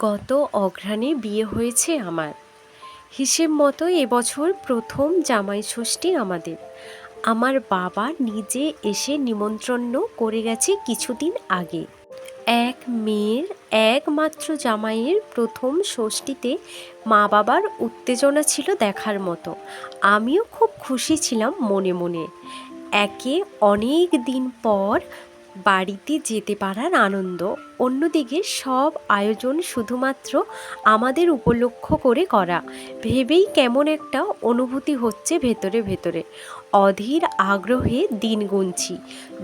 গত অঘ্রাণে বিয়ে হয়েছে আমার। হিসেব মতো এবছর প্রথম জামাই ষষ্ঠী আমাদের। আমার বাবা নিজে এসে নিমন্ত্রণ করে গেছে কিছুদিন আগে। এক মেয়ের একমাত্র জামাইয়ের প্রথম ষষ্ঠীতে মা বাবার উত্তেজনা ছিল দেখার মতো। আমিও খুব খুশি ছিলাম মনে মনে। একে অনেক দিন পর বাড়িতে যেতে পারার আনন্দ। অন্যদিকে সব আয়োজন শুধুমাত্র আমাদের উপলক্ষ করে করা। ভেবেই কেমন একটা অনুভূতি হচ্ছে ভেতরে ভেতরে। অধীর আগ্রহে দিন গুনছি।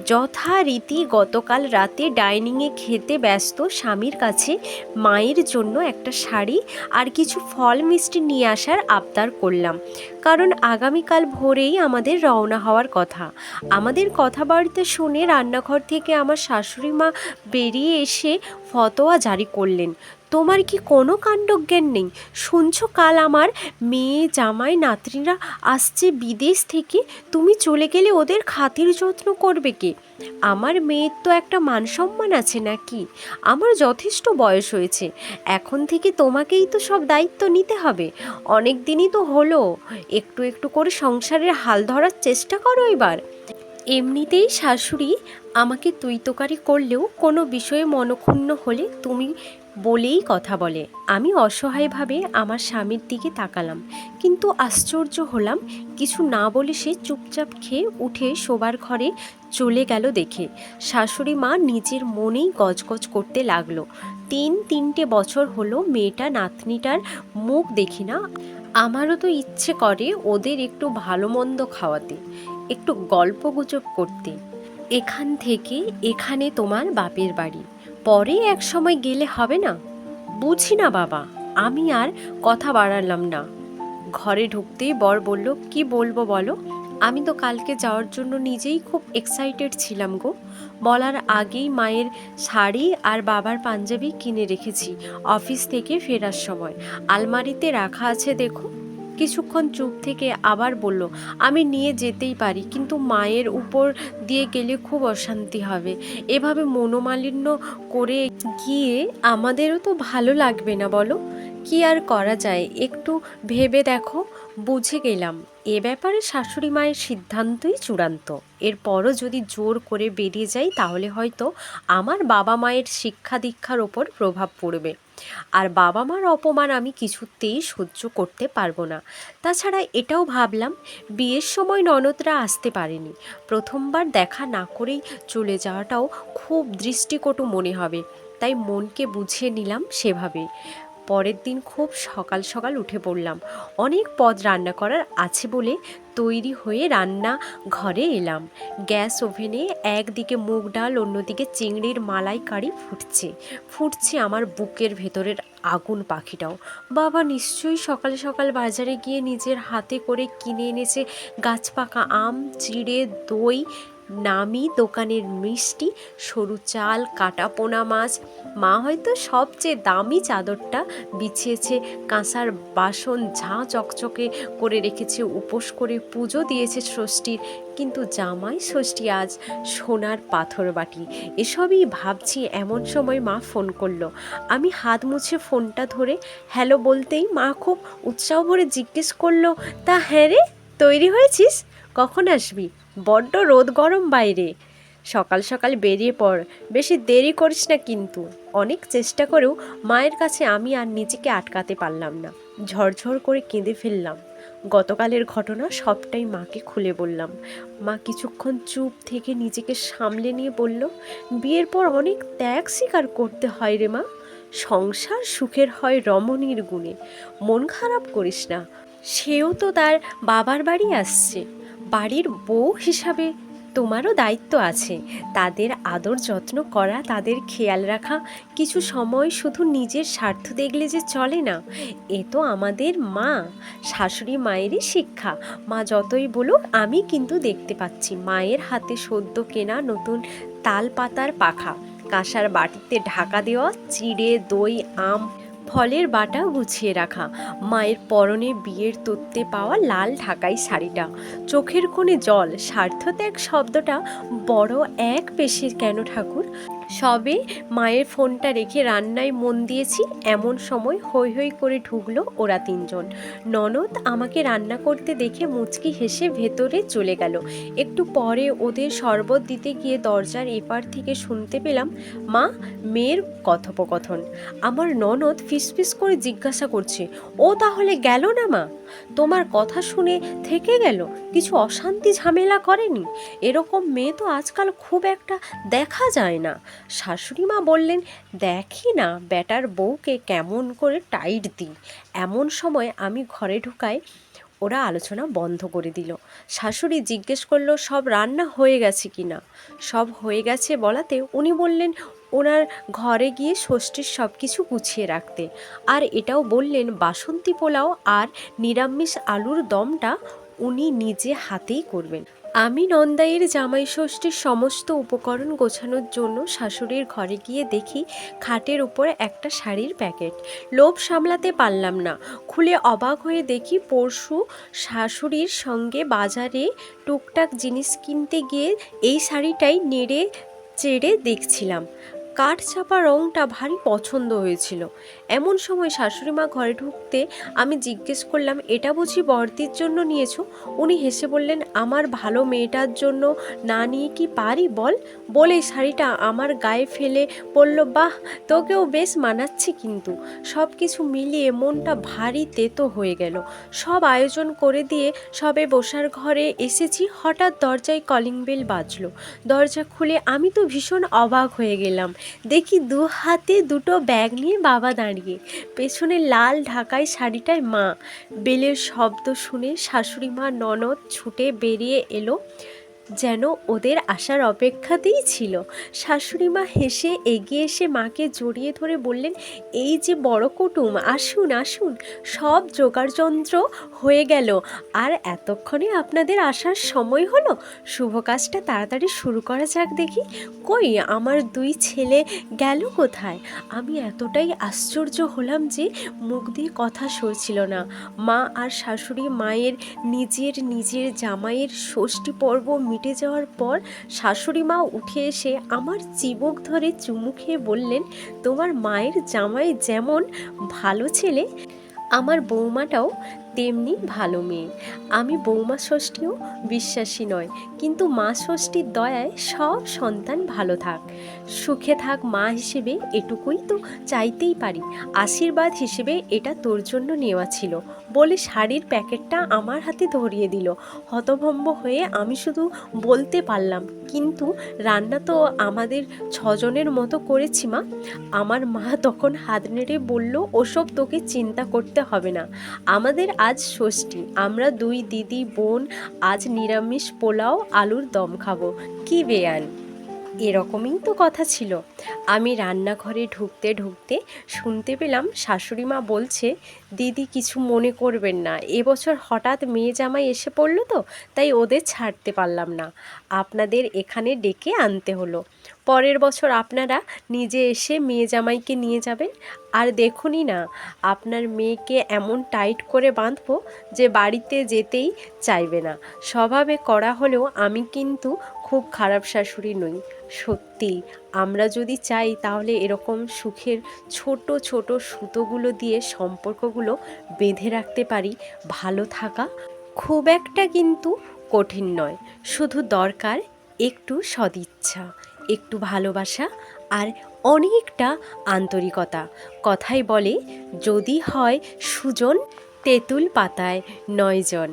যথারীতি গতকাল রাতে ডাইনিংয়ে খেতে ব্যস্ত স্বামীর কাছে মায়ের জন্য একটা শাড়ি আর কিছু ফল মিষ্টি নিয়ে আসার আবদার করলাম। কারণ আগামীকাল ভোরেই আমাদের রওনা হওয়ার কথা। আমাদের কথাবার্তা শুনে রান্নাঘর থেকে আমার শাশুড়ি মা বেরিয়ে এসে ফতোয়া জারি করলেন। তোমার কি কোনো কাণ্ডজ্ঞান নেই? শুনছ, কাল আমার মেয়ে, জামাই, নাতনিরা আসছে বিদেশ থেকে। তুমি চলে গেলে ওদের খাতির যত্ন করবে কে? আমার মেয়ের তো একটা মান সম্মান আছে নাকি? আমার যথেষ্ট বয়স হয়েছে। এখন থেকে তোমাকেই তো সব দায়িত্ব নিতে হবে। অনেক দিনই তো হলো। একটু একটু করে সংসারের হাল ধরার চেষ্টা করো এবার। এমনিতেই শাশুড়ি আমাকে তুই তোকারি করলেও কোনো বিষয়ে মনক্ষুণ্ণ হলে তুমি বলেই কথা বলে। আমি অসহায়ভাবে আমার স্বামীর দিকে তাকালাম, কিন্তু আশ্চর্য হলাম কিছু না বলে সে চুপচাপ খেয়ে উঠে শোবার ঘরে চলে গেল দেখে। শাশুড়ি মা নিজের মনেই গজগজ করতে লাগল। তিন তিনটে বছর হলো মেয়েটা নাতনিটার মুখ দেখি না, আমারও তো ইচ্ছে করে ওদের একটু ভালো মন্দ খাওয়াতে। একটু গল্প গুজব করতে। এখান থেকে এখানে তোমার বাপের বাড়ি। পরে এক সময় গেলে হবে না? বুঝি না বাবা, আমি আর কথা বাড়ালাম না। ঘরে ঢুকতেই বর বলল, কি বলব বলো? আমি তো কালকে যাওয়ার জন্য নিজেই খুব এক্সাইটেড ছিলাম গো। বলার আগেই মায়ের শাড়ি আর বাবার পাঞ্জাবি কিনে রেখেছি, অফিস থেকে ফেরার সময়। আলমারিতে রাখা আছে দেখো। কিছুক্ষণ চুপ থেকে আবার বলল, আমি নিয়ে যেতেই পারি, কিন্তু মায়ের উপর দিয়ে গেলে খুব অশান্তি হবে। এভাবে মনোমালিন্য করে গিয়ে আমাদেরও তো ভালো লাগবে না, বলো। কি আর করা যায়? একটু ভেবে দেখো। বুঝে গেলাম। এ ব্যাপারে শাশুড়ি মায়ের সিদ্ধান্তই চূড়ান্ত। এরপরও যদি জোর করে বেরিয়ে যাই, তাহলে হয়তো আমার বাবা মায়ের শিক্ষা দীক্ষার ওপর প্রভাব পড়বে। আর বাবা মার অপমান আমি কিছুতেই সহ্য করতে পারব না। তাছাড়া এটাও ভাবলাম, বিয়ের সময় ননদরা আসতে পারেনি। প্রথমবার দেখা না করেই চলে যাওয়াটাও খুব দৃষ্টিকটু মনে হবে, তাই মনকে বুঝিয়ে নিলাম সেভাবে পরের দিন খুব সকাল সকাল উঠে পড়লাম। অনেক পদ রান্না করার আছে বলে তৈরি হয়ে রান্না ঘরে এলাম। গ্যাস ওভেনে একদিকে মুগ ডাল, অন্যদিকে চিংড়ির মালাইকারি ফুটছে। ফুটছে আমার বুকের ভেতরের আগুন পাখিটাও। বাবা নিশ্চয়ই সকাল সকাল বাজারে গিয়ে নিজের হাতে করে কিনে এনেছে গাছ পাকা আম, চিড়ে, দই নামি দোকানের মিষ্টি, সরু চাল, কাটা পোনা মাছ। মা হয়তো সবচেয়ে দামি চাদরটা বিছিয়েছে, কাঁসার বাসন ঝাঁ চকচকে করে রেখেছে, উপোস করে পুজো দিয়েছে ষষ্ঠীর। কিন্তু জামাই ষষ্ঠী আজ সোনার পাথর বাটি। এসবই ভাবছি এমন সময় মা ফোন করল। আমি হাত মুছে ফোনটা ধরে হ্যালো বলতেই মা খুব উৎসাহ ভরে জিজ্ঞেস করল, তা হ্যাঁ রে, তৈরি হয়েছিস? কখন আসবি? বড্ড রোদ গরম বাইরে। সকাল সকাল বেরিয়ে পড়। বেশি দেরি করিস না কিন্তু। অনেক চেষ্টা করেও মায়ের কাছে আমি আর নিজেকে আটকাতে পারলাম না। ঝরঝর করে কেঁদে ফেললাম। গতকালের ঘটনা সবটাই মাকে খুলে বললাম। মা কিছুক্ষণ চুপ থেকে নিজেকে সামলে নিয়ে বলল, বিয়ের পর অনেক ত্যাগ স্বীকার করতে হয় রে মা। সংসার সুখের হয় রমণীর গুণে। মন খারাপ করিস না। সেও তো তার বাবার বাড়ি আসছে। বাড়ির বউ হিসাবে তোমারও দায়িত্ব আছে। তাদের আদর যত্ন করা, তাদের খেয়াল রাখা, কিছু সময় শুধু নিজের স্বার্থ দেখলে যে চলে না, এ তো আমাদের মা, শাশুড়ি মায়েরই শিক্ষা। মা যতই বলুক, আমি কিন্তু দেখতে পাচ্ছি মায়ের হাতে সদ্য কেনা নতুন তাল পাতার পাখা। কাঁসার বাটিতে ঢাকা দেওয়া চিড়ে, দই, আম ফলের বাটা গুছিয়ে রাখা। মায়ের পরনে বিয়ের তত্ত্বে পাওয়া লাল ঢাকাই শাড়িটা। চোখের কোণে জল, স্বার্থত্যাগ শব্দটা বড় এক পেশির কেন ঠাকুর? সবে মায়ের ফোনটা রেখে রান্নায় মন দিয়েছি, এমন সময় হৈ হৈ করে ঢুকলো ওরা তিনজন। ননদ আমাকে রান্না করতে দেখে মুচকি হেসে ভেতরে চলে গেল। একটু পরে ওদের শরবত দিতে গিয়ে দরজার এপার থেকে শুনতে পেলাম, মা, মেয়ের কথোপকথন। আমার ননদ ফিসফিস করে জিজ্ঞাসা করছে, ও তাহলে গেল না মা? তোমার কথা শুনে থেকে গেল? কিছু অশান্তি ঝামেলা করেনি? এরকম মেয়ে তো আজকাল খুব একটা দেখা যায় না। শাশুড়ি মা বললেন, দেখি না, বেটার বউকে কেমন করে টাইট দিই। এমন সময় আমি ঘরে ঢুকাই ওরা আলোচনা বন্ধ করে দিল। শাশুড়ি জিজ্ঞেস করল, সব রান্না হয়ে গেছে কি না? সব হয়ে গেছে বলাতে উনি বললেন, ওনার ঘরে গিয়ে ষষ্ঠীর সব কিছু গুছিয়ে রাখতে। আর এটাও বললেন, বাসন্তী পোলাও আর নিরামিষ আলুর দমটা উনি নিজে হাতেই করবেন। আমি নন্দাইয়ের জামাই ষষ্ঠীর সমস্ত উপকরণ গোছানোর জন্য শাশুড়ির ঘরে গিয়ে দেখি খাটের উপরে একটা শাড়ির প্যাকেট। লোভ সামলাতে পারলাম না। খুলে অবাক হয়ে দেখি পরশু শাশুড়ির সঙ্গে বাজারে টুকটাক জিনিস কিনতে গিয়ে এই শাড়িটাই নেড়ে চেড়ে দেখছিলাম। কাঠ চাপা রঙটা ভারী পছন্দ হয়েছিল। এমন সময় শাশুড়ি মা ঘরে ঢুকতে আমি জিজ্ঞেস করলাম, এটা বুঝি বর্তির জন্য নিয়েছো? উনি হেসে বললেন, আমার ভালো মেয়েটার জন্য না নিয়ে কি পারি বল? বলে শাড়িটা আমার গায়ে ফেলে বলল বাহ, তোকেও বেশ মানাচ্ছে কিন্তু। সব কিছু মিলিয়ে মনটা ভারী তেতো হয়ে গেল। সব আয়োজন করে দিয়ে সবে বসার ঘরে এসেছি, হঠাৎ দরজায় কলিং বেল বাজলো। দরজা খুলে আমি তো ভীষণ অবাক হয়ে গেলাম। দেখি দু হাতে দুটো ব্যাগ নিয়ে বাবা দাঁড়িয়ে পেছনে লাল ঢাকায় শাড়িটায় মা। বেলের শব্দ শুনে শাশুড়ি মা ননদ ছুটে বেরিয়ে এলো। যেন ওদের আসার অপেক্ষাতেই ছিল। শাশুড়ি মা হেসে এগিয়ে এসে মাকে জড়িয়ে ধরে বললেন, এই যে বড় কুটুম, আসুন আসুন, সব জোগাড়যন্ত্র হয়ে গেল। আর এতক্ষণে আপনাদের আসার সময় হলো। শুভ কাজটা তাড়াতাড়ি শুরু করা যাক দেখি। কই, আমার দুই ছেলে গেল কোথায়? আমি এতটাই আশ্চর্য হলাম যে মুখ দিয়ে কথা সরছিল না। মা আর শাশুড়ি মায়ের নিজের নিজের জামাইয়ের ষষ্ঠী পর্ব মিটে যাওয়ার পর শাশুড়ি মা উঠে এসে আমার চিবক ধরে চুমু খেয়ে বললেন, তোমার মায়ের জামাই যেমন ভালো ছেলে, আমার বৌমাটাও তেমনি ভালো মেয়ে। আমি বৌমা ষষ্ঠীও বিশ্বাসী নয়, কিন্তু মা ষষ্ঠীর দয়ায় সব সন্তান ভালো থাক। সুখে থাক মা হিসেবে এটুকুই তো চাইতেই পারি। আশীর্বাদ হিসেবে এটা তোর জন্য নেওয়া ছিল। বলে শাড়ির প্যাকেটটা আমার হাতে ধরিয়ে দিল। হতভম্ব হয়ে আমি শুধু বলতে পারলাম, কিন্তু রান্না তো আমাদের ছজনের মতো করেছি মা। আমার মা তখন হাত নেড়ে বলল, ওসব তোকে চিন্তা করতে হবে না। আমাদের আজ ষষ্ঠী। আমরা দুই দিদি, বোন, আজ নিরামিষ পোলাও, আলুর দম খাব। কি বেয়ান? এরকমই তো কথা ছিল। আমি রান্নাঘরে ঢুকতে ঢুকতে শুনতে পেলাম শাশুড়ি মা বলছে, দিদি, কিছু মনে করবেন না। এবছর হঠাৎ মেয়ে জামাই এসে পড়ল তো, তাই ওদের ছাড়তে পারলাম না। আপনাদের এখানে ডেকে আনতে হলো। পরের বছর আপনারা নিজে এসে মেয়ে জামাইকে নিয়ে যাবেন। আর দেখুনই না, আপনার মেয়েকে এমন টাইট করে বাঁধবো যে বাড়িতে যেতেই চাইবে না। স্বভাবে করা হলেও আমি কিন্তু খুব খারাপ শাশুড়ি নই। সত্যি, আমরা যদি চাই তাহলে এরকম সুখের ছোট ছোট সুতোগুলো দিয়ে সম্পর্কগুলো বেঁধে রাখতে পারি, ভালো থাকা খুব একটা কিন্তু কঠিন নয়। শুধু দরকার একটু সদিচ্ছা। একটু ভালোবাসা আর অনেকটা আন্তরিকতা। কথাই বলে যদি হয় সুজন তেঁতুল পাতায় নয়জন।